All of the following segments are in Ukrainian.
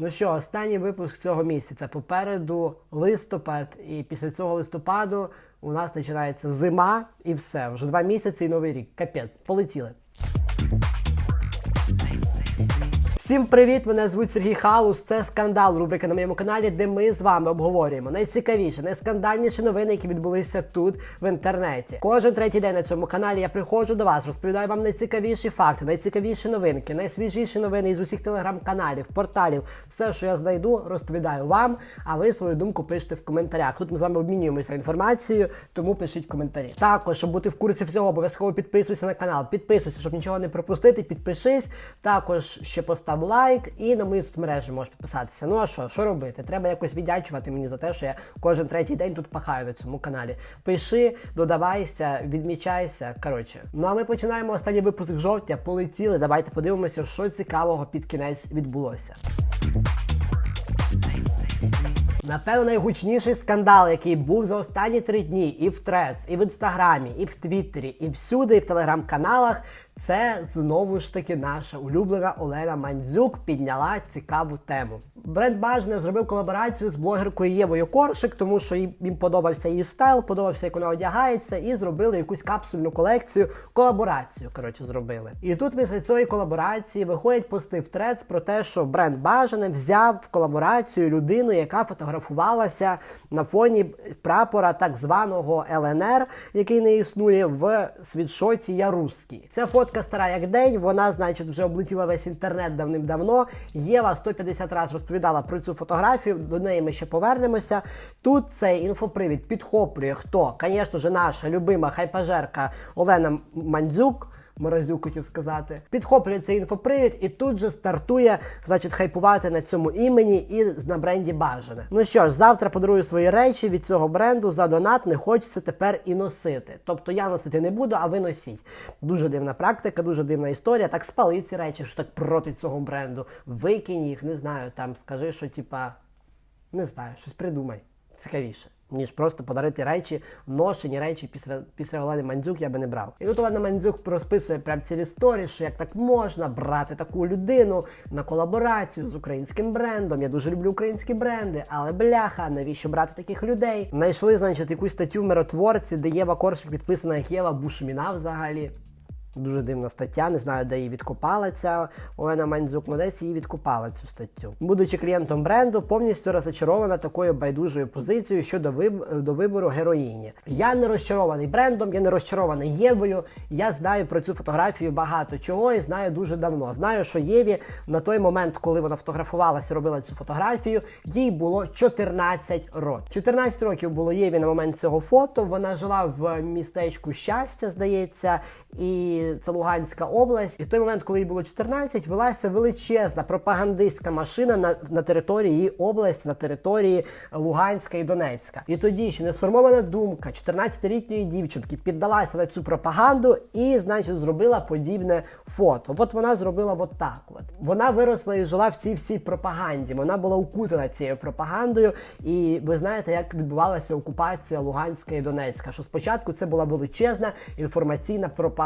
Ну що, останній випуск цього місяця. Попереду листопад, і після цього листопаду у нас починається зима і все. Вже два місяці і новий рік. Капець, полетіли. Всім привіт! Мене звуть Сергій Халус. Це скандал. Рубрика на моєму каналі, де ми з вами обговорюємо найцікавіші, найскандальніші новини, які відбулися тут в інтернеті. Кожен третій день на цьому каналі я приходжу до вас, розповідаю вам найцікавіші факти, найцікавіші новинки, найсвіжіші новини із усіх телеграм-каналів, порталів. Все, що я знайду, розповідаю вам. А ви свою думку пишете в коментарях. Тут ми з вами обмінюємося інформацією, тому пишіть коментарі. Також, щоб бути в курсі всього, обов'язково підписуйся на канал. Підписуйся, щоб нічого не пропустити. Підпишись. Також ще постав лайк і на мої соцмережі можеш підписатися. Ну а що, що робити? Треба якось віддячувати мені за те, що я кожен третій день тут пахаю на цьому каналі. Пиши, додавайся, відмічайся. Коротше, ну а ми починаємо останній випуск жовтня. Полетіли. Давайте подивимося, що цікавого під кінець відбулося. Напевно, найгучніший скандал, який був за останні три дні і в Трец, і в інстаграмі, і в Твіттері, і всюди, і в телеграм-каналах. Це знову ж таки наша улюблена Олена Мандзюк підняла цікаву тему. Бренд Бажане зробив колаборацію з блогеркою Євою Коршик, тому що їм їм подобався її стайл, подобався, як вона одягається, і зробили якусь капсульну колекцію, колаборацію. Коротше, зробили. І тут після цієї колаборації виходять пости в трец про те, що бренд Бажане взяв в колаборацію людину, яка фотографувалася на фоні прапора так званого ЛНР, який не існує в світшоті Я Русський. Ця фотка стара як день, вона, значить, вже облетіла весь інтернет давним-давно. Єва 150 разів розповідала про цю фотографію, до неї ми ще повернемося. Тут цей інфопривід підхоплює хто? Звісно наша любима хайпажерка Олена Мандзюк. Морозюк хотів сказати, підхоплює цей інфопривід і тут же стартує, значить, хайпувати на цьому імені і на бренді бажане. Ну що ж, завтра подарую свої речі від цього бренду за донат не хочеться тепер і носити. Тобто я носити не буду, а ви носіть. Дуже дивна практика, дуже дивна історія. Так спали ці речі, що так проти цього бренду. Викинь їх, не знаю, там скажи, що типа не знаю, щось придумай. Цікавіше. Ніж просто подарити речі, ношені речі після після Олени Мандзюк я би не брав. І тут Олена Мандзюк розписує прям цілі сторі, що як так можна брати таку людину на колаборацію з українським брендом. Я дуже люблю українські бренди, але бляха, навіщо брати таких людей? Знайшли, значить, якусь статтю миротворці, де Єва Коршик підписана як Єва Бушміна взагалі. Дуже дивна стаття, не знаю, де її відкопала ця Олена Мандзюк, ну десь її відкопала цю статтю. Будучи клієнтом бренду, повністю розчарована такою байдужою позицією щодо виб... до вибору героїні. Я не розчарований брендом, я не розчарований Євою. Я знаю про цю фотографію багато чого і знаю дуже давно. Знаю, що Єві на той момент, коли вона фотографувалася, робила цю фотографію, їй було 14 років. 14 років було Єві на момент цього фото. Вона жила в містечку щастя, здається, і це Луганська область. І в той момент, коли їй було 14, велася величезна пропагандистська машина на, на території області, на території Луганська і Донецька. І тоді ще не сформована думка 14-літньої дівчинки піддалася на цю пропаганду і, значить, зробила подібне фото. От вона зробила от так. От. Вона виросла і жила в цій всій пропаганді. Вона була укутана цією пропагандою. І ви знаєте, як відбувалася окупація Луганська і Донецька. Що спочатку це була величезна інформаційна пропаганда,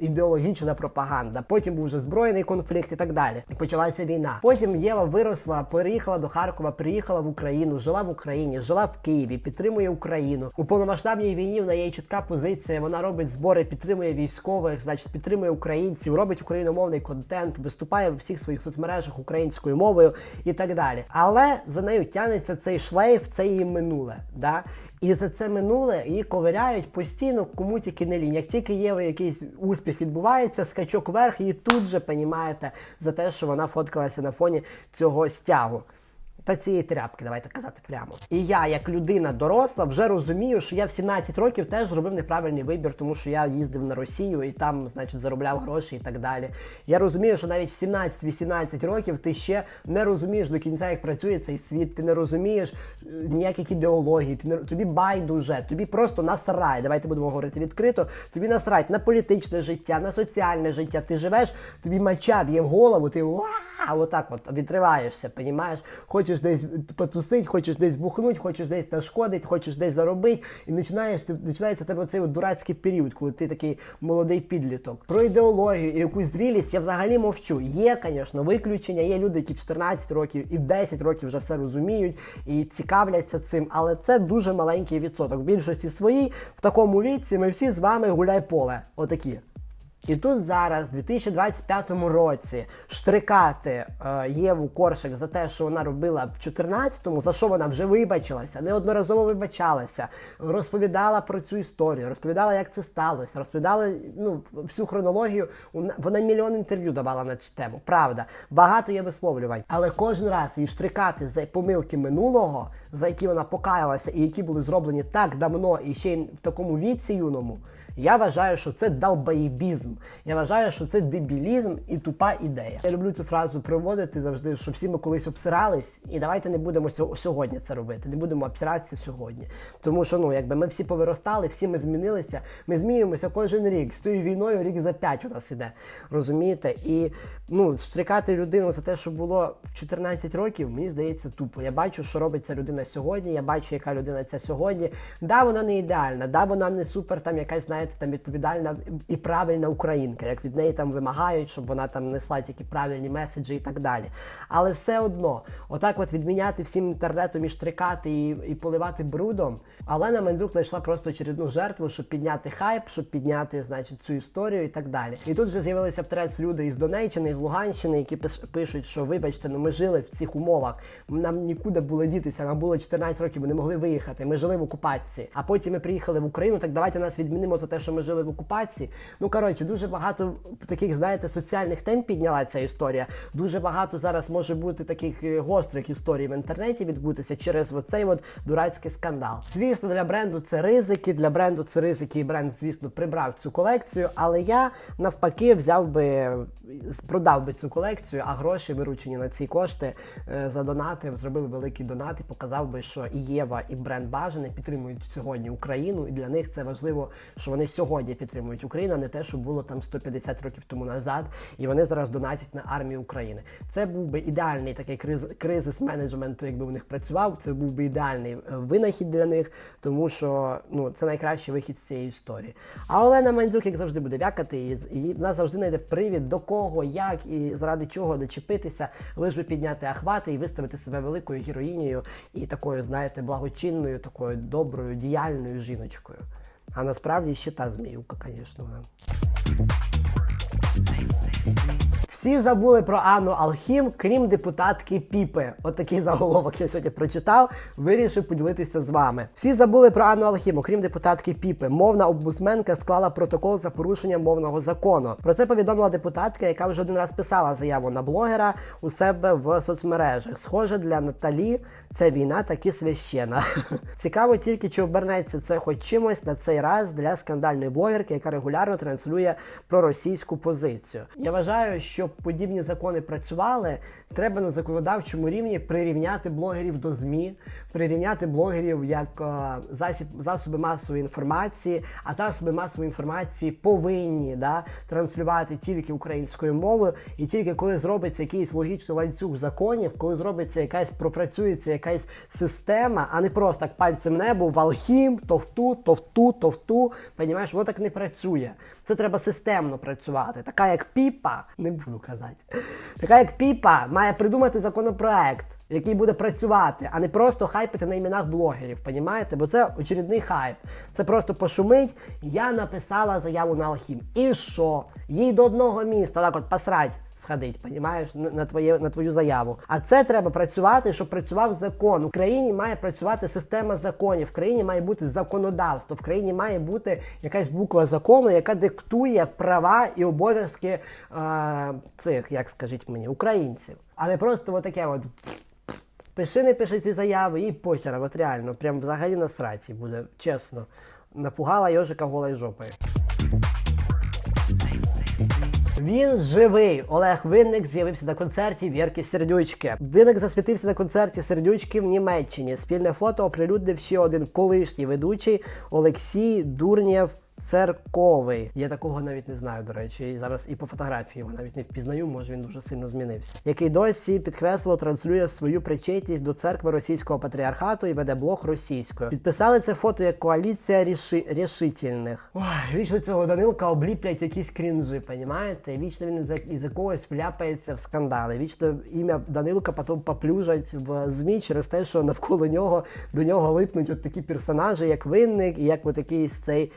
ідеологічна пропаганда. Потім був вже збройний конфлікт і так далі. І почалася війна. Потім Єва виросла, переїхала до Харкова, приїхала в Україну, жила в Україні, жила в Києві, підтримує Україну. У повномасштабній війні в неї чітка позиція. Вона робить збори, підтримує військових, значить підтримує українців, робить україномовний контент, виступає в всіх своїх соцмережах українською мовою і так далі. Але за нею тягнеться цей шлейф, це її минуле. Да? І за це минуле її ковиряють постійно, кому тільки не лінь. Як тільки є якийсь успіх відбувається, скачок вверх, і тут же понімаєте за те, що вона фоткалася на фоні цього стягу. Та цієї тряпки, давайте казати прямо. І я, як людина доросла, вже розумію, що я в 17 років теж зробив неправильний вибір, тому що я їздив на Росію і там, значить, заробляв гроші і так далі. Я розумію, що навіть в 17-18 років ти ще не розумієш до кінця, як працює цей світ, ти не розумієш е, ніяких ідеологій, ти не тобі байдуже, тобі просто насрай. Давайте будемо говорити відкрито. Тобі насрать на політичне життя, на соціальне життя. Ти живеш, тобі мача б'є голову, ти вау, отак от відриваєшся, понімаєш? Хоч хочеш десь потусити, хочеш десь бухнути, хочеш десь нашкодити, хочеш десь заробити, і починаєш починається тебе цей дурацький період, коли ти такий молодий підліток. Про ідеологію і якусь зрілість я взагалі мовчу. Є, звісно, виключення. Є люди, які в 14 років і в 10 років вже все розуміють і цікавляться цим, але це дуже маленький відсоток. В більшості своїй в такому віці ми всі з вами гуляй поле. Отакі. І тут зараз, в 2025 році, штрикати е, Єву Коршик за те, що вона робила в 2014-му, за що вона вже вибачилася, неодноразово вибачалася, розповідала про цю історію, розповідала, як це сталося, розповідала ну, всю хронологію. Вона- мільйон інтерв'ю давала на цю тему. Правда, багато є висловлювань. Але кожен раз її штрикати за помилки минулого, за які вона покаялася, і які були зроблені так давно і ще й в такому віці юному. Я вважаю, що це долбоєбізм. Я вважаю, що це дебілізм і тупа ідея. Я люблю цю фразу приводити завжди, що всі ми колись обсирались, і давайте не будемо сьогодні це робити. Не будемо обсиратися сьогодні. Тому що ну, якби ми всі повиростали, всі ми змінилися. Ми змінюємося кожен рік. З цією війною рік за п'ять у нас іде. Розумієте? І ну, штрикати людину за те, що було в 14 років, мені здається, тупо. Я бачу, що робить ця людина сьогодні. Я бачу, яка людина ця сьогодні. Да, вона не ідеальна, да, вона не супер, там якась, знаєте, там відповідальна і правильна українка, як від неї там вимагають, щоб вона там несла тільки правильні меседжі і так далі. Але все одно, отак от відміняти всім інтернетом і штрикати і, і поливати брудом. Олена Мандзюк знайшла просто очередну жертву, щоб підняти хайп, щоб підняти, значить, цю історію і так далі. І тут вже з'явилися в люди із Донеччини, із Луганщини, які пишуть, що вибачте, ну ми жили в цих умовах. Нам нікуди було дітися, нам було 14 років, ми не могли виїхати. Ми жили в окупації. А потім ми приїхали в Україну. Так давайте нас відмінимо за те, що ми жили в окупації. Ну коротше, дуже багато таких, знаєте, соціальних тем підняла ця історія. Дуже багато зараз може бути таких е, гострих історій в інтернеті відбутися через оцей от дурацький скандал. Звісно, для бренду це ризики. Для бренду це ризики, і бренд, звісно, прибрав цю колекцію. Але я навпаки взяв би продав би цю колекцію, а гроші виручені на ці кошти е, за донати, зробив великий донат і показав би, що і Єва, і бренд Бажане підтримують сьогодні Україну, і для них це важливо, що вони сьогодні підтримують Україну, а не те, що було там 150 років тому назад, і вони зараз донатять на армію України. Це був би ідеальний такий криз, кризис менеджменту, якби у них працював. Це був би ідеальний е, винахід для них, тому що ну це найкращий вихід з цієї історії. А Олена Мандзюк, як завжди, буде вякати, і, і вона завжди знайде привід до кого, як і заради чого дочепитися, лиш би підняти ахвати і виставити себе великою героїнею і такою, знаєте, благочинною, такою доброю, діяльною жіночкою. А насправді ще та зміюка, звісно. Всі забули про Анну Алхім, крім депутатки Піпи. От заголовок я сьогодні прочитав. Вирішив поділитися з вами. Всі забули про Анну Алхім, окрім депутатки Піпи. Мовна обмусменка склала протокол за порушення мовного закону. Про це повідомила депутатка, яка вже один раз писала заяву на блогера у себе в соцмережах. Схоже, для Наталі ця війна таки священа. Цікаво тільки, чи обернеться це хоч чимось на цей раз для скандальної блогерки, яка регулярно транслює проросійську позицію. Я вважаю, щоб подібні закони працювали, треба на законодавчому рівні прирівняти блогерів до ЗМІ, прирівняти блогерів як е, засіб, засоби масової інформації, а засоби масової інформації повинні да, транслювати тільки українською мовою, і тільки коли зробиться якийсь логічний ланцюг законів, коли зробиться якась пропрацюється якась система, а не просто так пальцем небо, валхім, то в ту, то в ту, то в ту. Понімаєш, воно так не працює. Це треба системно працювати. Така як піпа, не буду казати. Така як піпа має придумати законопроект, який буде працювати, а не просто хайпити на іменах блогерів. Понімаєте? Бо це очередний хайп. Це просто пошумить. Я написала заяву на Алхім. І що? Їй до одного міста, так от посрать сходить, понімаєш, на, твоє, на твою заяву. А це треба працювати, щоб працював закон. В країні має працювати система законів, в країні має бути законодавство, в країні має бути якась буква закону, яка диктує права і обов'язки е, цих, як скажіть мені, українців. А не просто отаке от. Пиши, не пиши ці заяви і похера, от реально, прям взагалі на сраці буде, чесно. Напугала йожика голою жопою. Він живий. Олег Винник з'явився на концерті Вірки Сердючки. Винник засвітився на концерті Сердючки в Німеччині. Спільне фото оприлюднив ще один колишній ведучий Олексій Дурнєв Церковий. Я такого навіть не знаю, до речі. І зараз і по фотографії його навіть не впізнаю, може він дуже сильно змінився. Який досі підкреслило транслює свою причетність до церкви російського патріархату і веде блог російською. Підписали це фото як коаліція ріши... рішительних. Ой, вічно цього Данилка обліплять якісь крінжі, понімаєте? Вічно він із із якогось вляпається в скандали. Вічно ім'я Данилка потім поплюжать в ЗМІ через те, що навколо нього до нього липнуть от такі персонажі, як винник, і як от якийсь цей.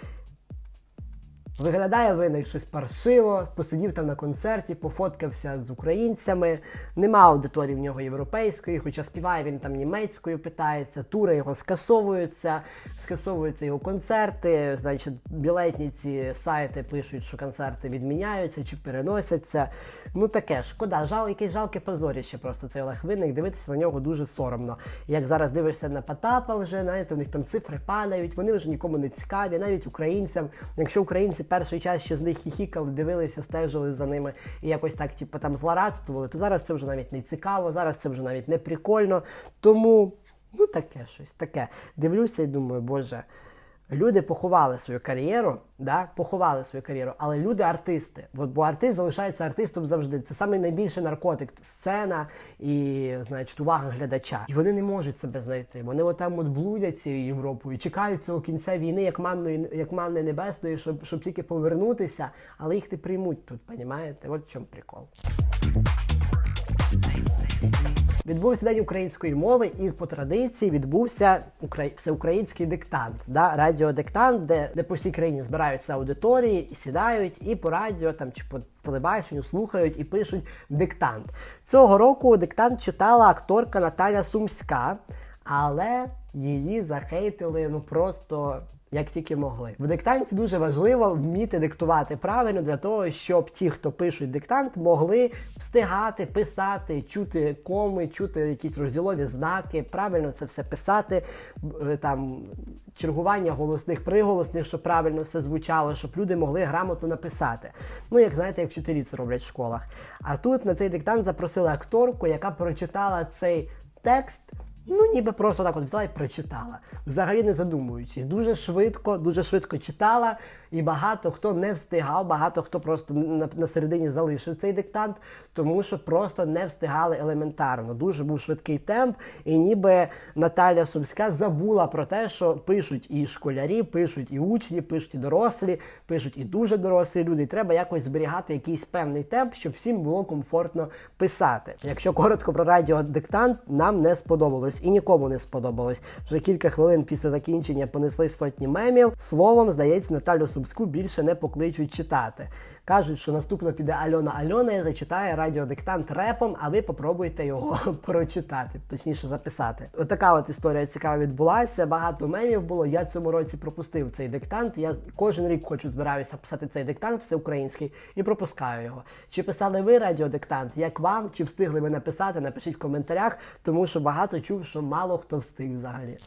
Виглядає винник щось паршиво, посидів там на концерті, пофоткався з українцями. Нема аудиторії в нього європейської, хоча співає він там німецькою, питається, тури його скасовуються, скасовуються його концерти. Значить, білетні ці сайти пишуть, що концерти відміняються чи переносяться. Ну таке, шкода, жал, якесь жалке позоріще просто цей Олег Винник. Дивитися на нього дуже соромно. Як зараз дивишся на Потапа вже, знаєте, у них там цифри падають, вони вже нікому не цікаві, навіть українцям. Якщо українці перший час ще з них хіхікали, дивилися, стежили за ними і якось так, типу, там злорадствували, то зараз це вже навіть не цікаво, зараз це вже навіть не прикольно. Тому, ну таке щось, таке. Дивлюся і думаю, боже. Люди поховали свою кар'єру, да, поховали свою кар'єру, але люди артисти. От, бо артист залишається артистом завжди. Це самий найбільший наркотик, сцена і, значить, увага глядача. І вони не можуть себе знайти. Вони отам от блудять цією Європою, чекають цього кінця війни, як манної, як манни небесної, щоб, щоб тільки повернутися, але їх не приймуть тут, понімаєте? От в чому прикол. Відбувся день української мови, і по традиції відбувся укра... всеукраїнський диктант, да? радіодиктант, де, де по всій країні збираються аудиторії і сідають, і по радіо там чи по телебаченню слухають і пишуть диктант. Цього року диктант читала акторка Наталя Сумська, але її захейтили ну просто як тільки могли. В диктанті дуже важливо вміти диктувати правильно для того, щоб ті, хто пишуть диктант, могли встигати писати, чути коми, чути якісь розділові знаки, правильно це все писати, там чергування голосних приголосних, щоб правильно все звучало, щоб люди могли грамотно написати. Ну, як знаєте, як вчителі це роблять в школах. А тут на цей диктант запросили акторку, яка прочитала цей текст. Ну, ніби просто так от взяла і прочитала, взагалі не задумуючись. Дуже швидко, дуже швидко читала, і багато хто не встигав, багато хто просто на, на середині залишив цей диктант, тому що просто не встигали елементарно. Дуже був швидкий темп, і ніби Наталя Сумська забула про те, що пишуть і школярі, пишуть і учні, пишуть і дорослі, пишуть і дуже дорослі люди. І треба якось зберігати якийсь певний темп, щоб всім було комфортно писати. Якщо коротко про радіодиктант, нам не сподобалось і нікому не сподобалось. Вже кілька хвилин після закінчення понесли сотні мемів. Словом, здається, Наталю Сумську більше не покличуть читати. Кажуть, що наступно піде Альона Альона і зачитає радіодиктант репом, а ви попробуйте його прочитати, точніше записати. Отака от історія цікава відбулася. Багато мемів було. Я цьому році пропустив цей диктант. Я кожен рік хочу збираюся писати цей диктант всеукраїнський і пропускаю його. Чи писали ви радіодиктант? Як вам? Чи встигли ви написати? Напишіть в коментарях, тому що багато чув, що мало хто встиг взагалі.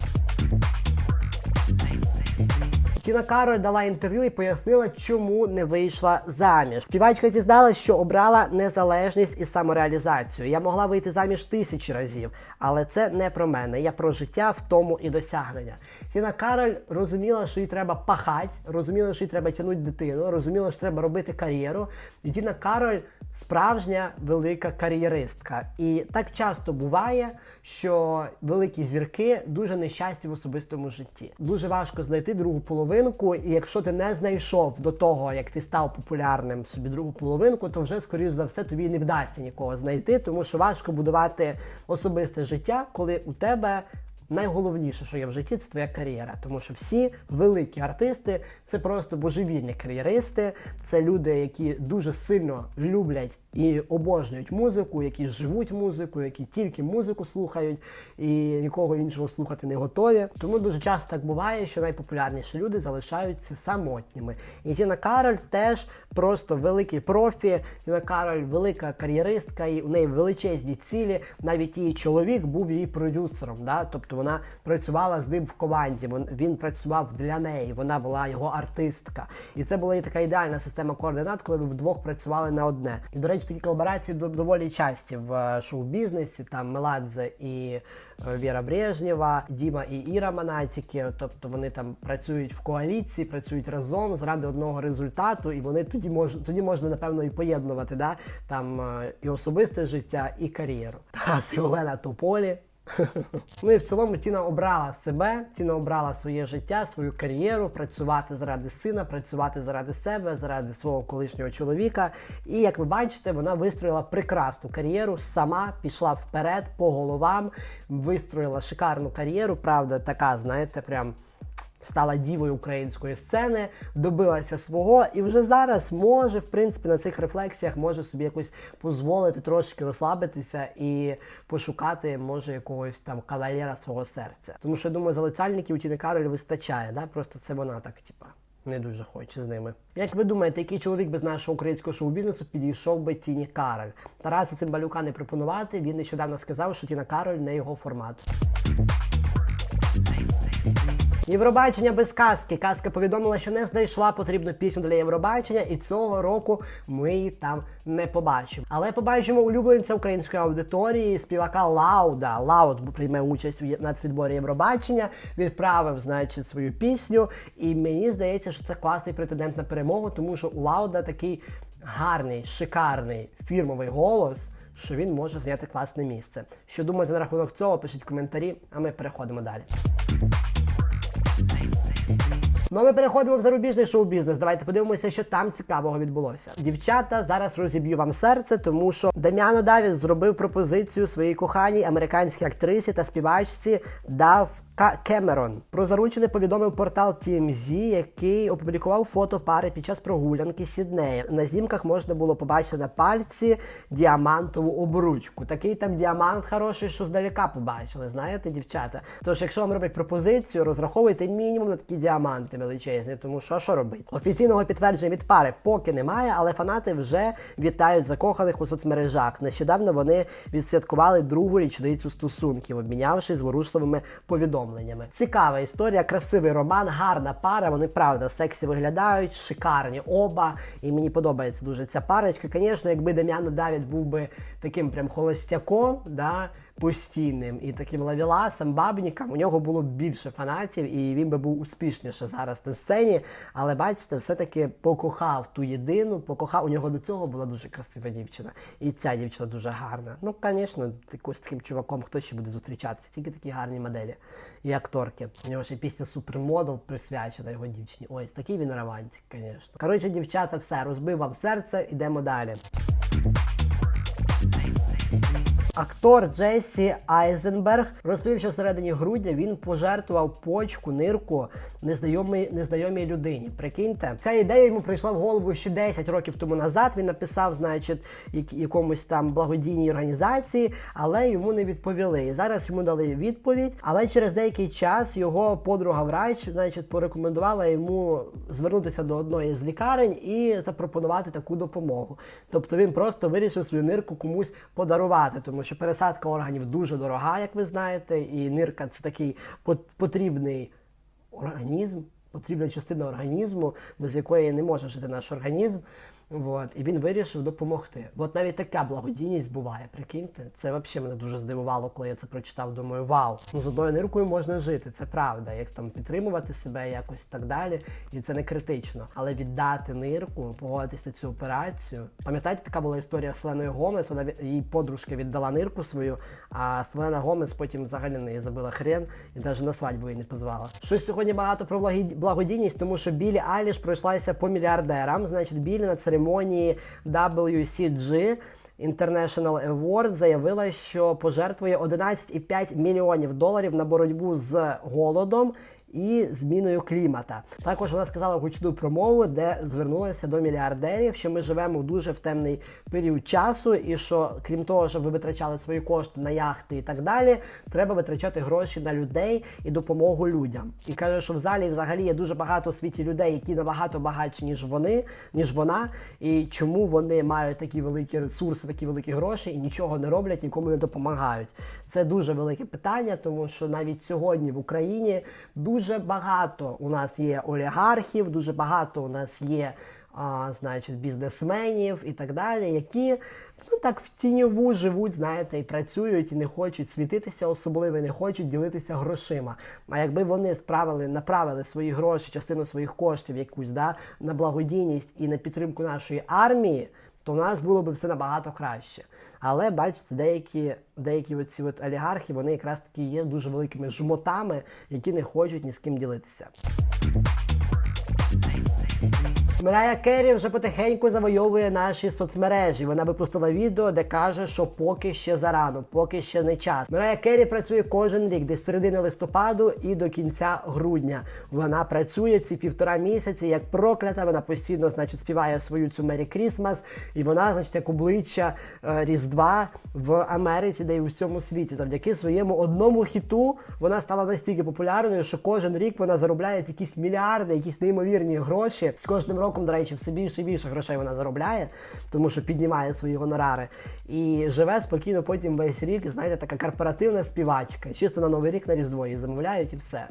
Тіна Кароль дала інтерв'ю і пояснила, чому не вийшла заміж. Співачка зізналась, що обрала незалежність і самореалізацію. Я могла вийти заміж тисячі разів, але це не про мене. Я про життя, втому і досягнення. Тіна Кароль розуміла, що їй треба пахати, розуміла, що їй треба тягнути дитину, розуміла, що треба робити кар'єру. І Тіна Кароль справжня велика кар'єристка. І так часто буває, що великі зірки дуже нещасті в особистому житті. Дуже важко знайти другу половинку, і якщо ти не знайшов до того, як ти став популярним собі другу половинку, то вже скоріш за все тобі не вдасться нікого знайти, тому що важко будувати особисте життя, коли у тебе найголовніше, що є в житті, це твоя кар'єра. Тому що всі великі артисти це просто божевільні кар'єристи, це люди, які дуже сильно люблять і обожнюють музику, які живуть музикою, які тільки музику слухають і нікого іншого слухати не готові. Тому дуже часто так буває, що найпопулярніші люди залишаються самотніми. І Тіна Кароль теж просто великий профі. Тіна Кароль велика кар'єристка, і у неї величезні цілі. Навіть її чоловік був її продюсером. Да? Тобто вона працювала з ним в команді. Він, працював для неї. Вона була його артистка. І це була і така ідеальна система координат, коли ви вдвох працювали на одне. І до речі, такі колаборації до- доволі часті в е, шоу-бізнесі. Там Меладзе і е, Віра Брежнєва, Діма і Іра Манатіки. Тобто вони там працюють в коаліції, працюють разом заради одного результату, і вони тоді мож, тоді можна напевно і поєднувати да? там е, і особисте життя, і кар'єру. Тарас і Олена Тополі. Ну і в цілому Тіна обрала себе, Тіна обрала своє життя, свою кар'єру, працювати заради сина, працювати заради себе, заради свого колишнього чоловіка. І як ви бачите, вона вистроїла прекрасну кар'єру, сама пішла вперед по головам, вистроїла шикарну кар'єру. Правда, така, знаєте, прям. Стала дівою української сцени, добилася свого, і вже зараз може, в принципі, на цих рефлексіях може собі якось дозволити трошки розслабитися і пошукати, може, якогось там кавалера свого серця. Тому що я думаю, залицяльників у Тіни Кароль вистачає, да? просто це вона так, типа. Не дуже хоче з ними. Як ви думаєте, який чоловік без нашого українського шоу-бізнесу підійшов би Тіні Кароль? Тараса Цимбалюка не пропонувати. Він нещодавно сказав, що Тіна Кароль не його формат. Євробачення без казки. Казка повідомила, що не знайшла потрібну пісню для Євробачення, і цього року ми її там не побачимо. Але побачимо улюбленця української аудиторії, співака Лауда. Лауд прийме участь є- нацвідборі Євробачення, відправив, значить, свою пісню. І мені здається, що це класний претендент на перемогу, тому що у Лауда такий гарний, шикарний фірмовий голос. Що він може зайняти класне місце. Що думаєте на рахунок цього? Пишіть в коментарі, а ми переходимо далі. Ну, а ми переходимо в зарубіжний шоу-бізнес. Давайте подивимося, що там цікавого відбулося. Дівчата, зараз розіб'ю вам серце, тому що Дем'яно Давіс зробив пропозицію своїй коханій американській актрисі та співачці Дав Кемерон. Про заручене повідомив портал TMZ, який опублікував фото пари під час прогулянки Сіднея. На знімках можна було побачити на пальці діамантову обручку. Такий там діамант хороший, що здалека побачили. Знаєте, дівчата. Тож, якщо вам роблять пропозицію, розраховуйте мінімум на такі діаманти величезні, тому що що робити? Офіційного підтвердження від пари поки немає, але фанати вже вітають закоханих у соцмережах. Нещодавно вони відсвяткували другу річницю стосунків, обмінявшись зворушливими повідомленнями. Цікава історія, красивий роман, гарна пара. Вони правда сексі виглядають, шикарні оба. І мені подобається дуже ця парочка. Звісно, якби Дем'яно Давід був би таким прям холостяком, да, постійним і таким лавіласом, бабніком, у нього було більше фанатів, і він би був успішніше зараз на сцені. Але бачите, все-таки покохав ту єдину, покохав. У нього до цього була дуже красива дівчина. І ця дівчина дуже гарна. Ну, звісно, якось таким чуваком хто ще буде зустрічатися, тільки такі гарні моделі і акторки. У нього ще пісня Супермодел присвячена його дівчині. Ось такий він романтик, звісно. Коротше, дівчата, все, розбив вам серце, ідемо далі. Актор Джесі Айзенберг розповів, що всередині грудня він пожертвував почку, нирку незнайомій, незнайомій людині. Прикиньте, ця ідея йому прийшла в голову ще 10 років тому назад. Він написав, значить, як- якомусь там благодійній організації, але йому не відповіли. І зараз йому дали відповідь. Але через деякий час його подруга врач, значить, порекомендувала йому звернутися до одної з лікарень і запропонувати таку допомогу. Тобто він просто вирішив свою нирку комусь подарувати, тому що пересадка органів дуже дорога, як ви знаєте, і нирка це такий потрібний організм, потрібна частина організму, без якої не може жити наш організм. От, і він вирішив допомогти. От навіть така благодійність буває. Прикиньте, це взагалі мене дуже здивувало, коли я це прочитав. Думаю, вау, ну з одною ниркою можна жити, це правда. Як там підтримувати себе якось і так далі. І це не критично. Але віддати нирку, погодитися цю операцію. Пам'ятаєте, така була історія з Селеною Гомес. Вона її подружка віддала нирку свою, а Селена Гомес потім взагалі неї забила хрен і навіть на свадьбу її не позвала. Щось сьогодні багато про благодійність, тому що Білі Айліш пройшлася по мільярдерам. Значить, Білі на церемонії WCG International Award заявила, що пожертвує 11,5 мільйонів доларів на боротьбу з голодом і зміною клімата. Також вона сказала гучну промову, де звернулася до мільярдерів, що ми живемо в дуже в темний період часу, і що крім того, щоб ви витрачали свої кошти на яхти і так далі, треба витрачати гроші на людей і допомогу людям. І каже, що в залі взагалі є дуже багато у світі людей, які набагато багатші ніж вони, ніж вона, і чому вони мають такі великі ресурси, такі великі гроші і нічого не роблять, нікому не допомагають. Це дуже велике питання, тому що навіть сьогодні в Україні дуже багато у нас є олігархів, дуже багато у нас є, а, значить, бізнесменів і так далі, які ну так в тіньову живуть, знаєте, і працюють, і не хочуть світитися особливо, і не хочуть ділитися грошима. А якби вони справили, направили свої гроші, частину своїх коштів якусь да, на благодійність і на підтримку нашої армії, то в нас було б все набагато краще. Але бачите, деякі, деякі оці от олігархи, вони якраз таки є дуже великими жмотами, які не хочуть ні з ким ділитися. Мирая Керрі вже потихеньку завойовує наші соцмережі. Вона випустила відео, де каже, що поки ще зарано, поки ще не час. Мирая Керрі працює кожен рік, десь середини листопаду і до кінця грудня. Вона працює ці півтора місяці, як проклята. Вона постійно, значить, співає свою цю Мері Крісмас, і вона, значить, як обличчя е, Різдва в Америці, де і у всьому світі. Завдяки своєму одному хіту вона стала настільки популярною, що кожен рік вона заробляє якісь мільярди, якісь неймовірні гроші. З кожним роком, до речі, все більше і більше грошей вона заробляє, тому що піднімає свої гонорари. І живе спокійно потім весь рік, знаєте, така корпоративна співачка. Чисто на Новий рік на Різдво її замовляють і все.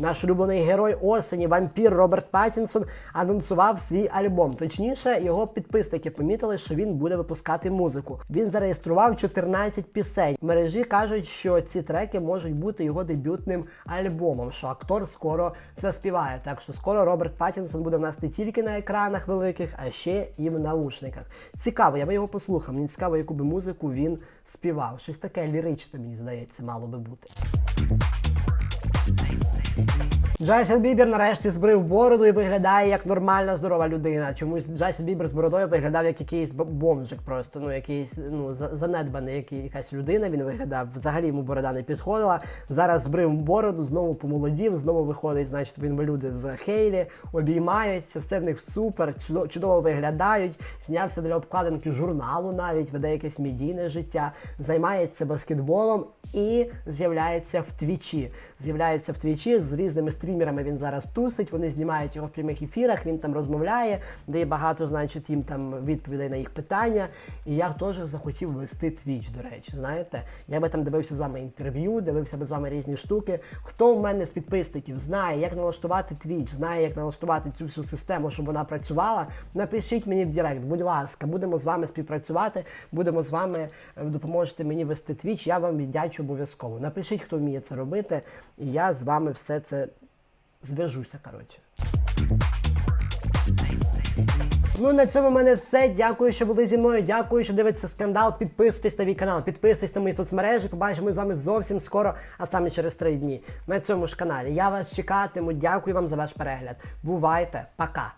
Наш улюблений герой осені, вампір Роберт Паттінсон анонсував свій альбом. Точніше, його підписники помітили, що він буде випускати музику. Він зареєстрував 14 пісень. Мережі кажуть, що ці треки можуть бути його дебютним альбомом. Що актор скоро заспіває. Так що скоро Роберт Паттінсон буде в нас не тільки на екранах великих, а ще і в наушниках. Цікаво, я би його послухав. Мені цікаво, яку би музику він співав. Щось таке ліричне, мені здається, мало би бути. Джайсон Бібер нарешті збрив бороду і виглядає як нормальна здорова людина. Чомусь Джайсон Бібер з бородою виглядав як якийсь бомжик просто, ну якийсь ну за- занедбаний, який, якась людина. Він виглядав, взагалі йому борода не підходила. Зараз збрив бороду, знову помолодів, знову виходить, значить, він люди з Хейлі, обіймаються, все в них супер, чудо- чудово виглядають. Знявся для обкладинки журналу, навіть веде якесь медійне життя, займається баскетболом і з'являється в твічі. З'являється в твічі з різними стрімерами. Він зараз тусить. Вони знімають його в прямих ефірах. Він там розмовляє, дає багато, значить, їм там відповідей на їх питання. І я теж захотів вести твіч, до речі. Знаєте, я би там дивився з вами інтерв'ю, дивився би з вами різні штуки. Хто в мене з підписників знає, як налаштувати твіч, знає, як налаштувати цю всю систему, щоб вона працювала. Напишіть мені в Директ, будь ласка, будемо з вами співпрацювати, будемо з вами е, допоможете мені вести твіч. Я вам віддячу обов'язково. Напишіть, хто вміє це робити, і я з вами все це зв'яжуся. Коротше. Ну на цьому в мене все. Дякую, що були зі мною. Дякую, що дивитеся скандал. Підписуйтесь на мій канал, підписуйтесь на мої соцмережі. Побачимо з вами зовсім скоро, а саме через три дні на цьому ж каналі. Я вас чекатиму. Дякую вам за ваш перегляд. Бувайте, пока!